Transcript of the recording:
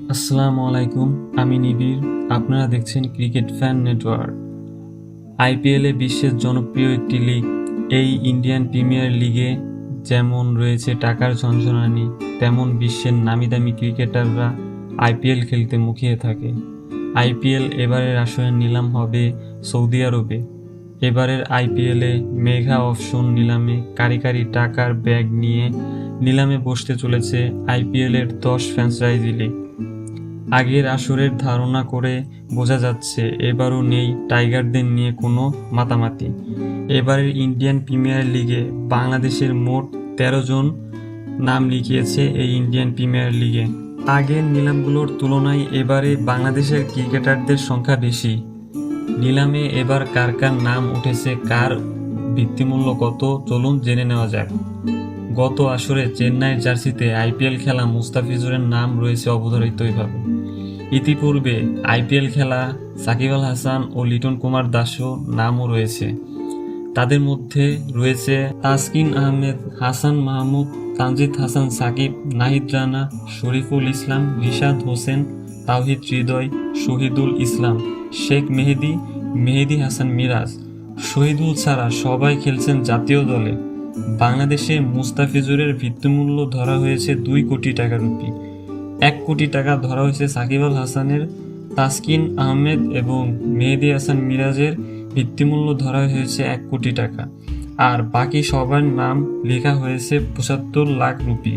আসসালামু আলাইকুম, আমি নিবিড়। আপনারা দেখছেন ক্রিকেট ফ্যান নেটওয়ার্ক। আইপিএলে বিশ্বের জনপ্রিয় একটি লিগ, এই ইন্ডিয়ান প্রিমিয়ার লিগে যেমন রয়েছে টাকার ঝনঝনানি, তেমন বিশ্বের নামি দামি ক্রিকেটাররা আইপিএল খেলতে মুখিয়ে থাকে। আইপিএল এবারের আসরে নিলাম হবে সৌদি আরবে। এবারের আইপিএলে মেঘা অপশন নিলামে কারি কারি টাকার ব্যাগ নিয়ে নিলামে বসতে চলেছে আইপিএলের দশ ফ্র্যাঞ্চাইজি লিগ। আগের আসরের ধারণা করে বোঝা যাচ্ছে এবারও নেই টাইগারদের নিয়ে কোনো মাতামাতি। এবারের ইন্ডিয়ান প্রিমিয়ার লিগে বাংলাদেশের মোট তেরো জন নাম লিখিয়েছে এই ইন্ডিয়ান প্রিমিয়ার লিগে। আগের নিলামগুলোর তুলনায় এবারে বাংলাদেশের ক্রিকেটারদের সংখ্যা বেশি। নিলামে এবার কার কার নাম উঠেছে, কার ভিত্তিমূল্য কত, চলুন জেনে নেওয়া যাক। গত আসরে চেন্নাই জার্সিতে আইপিএল খেলা মুস্তাফিজুরের নাম রয়েছে অবধারিতভাবে। ইতিপূর্বে আইপিএল খেলা সাকিব আল হাসান ও লিটন কুমার দাসও নামও রয়েছে। তাদের মধ্যে রয়েছে তাসকিন আহমেদ, হাসান মাহমুদ, তানজিদ হাসান সাকিব, নাহিদ রানা, শরীফুল ইসলাম রিশাদ হোসেন, তাওহিদ হৃদয়, শহীদুল ইসলাম, শেখ মেহেদি মেহেদি হাসান মিরাজ। শহীদুল ছাড়া সবাই খেলছেন জাতীয় দলে। বাংলাদেশে মুস্তাফিজুরের ভিত্তিমূল্য ধরা হয়েছে দুই কোটি টাকা রুপি। এক কোটি টাকা ধরা হয়েছে সাকিব আল হাসানের, তাসকিন আহমেদ এবং মেহেদি হাসান মিরাজের ভিত্তিমূল্য ধরা হয়েছে এক কোটি টাকা। আর বাকি সবার নাম লেখা হয়েছে পঁচাত্তর লাখ রুপি।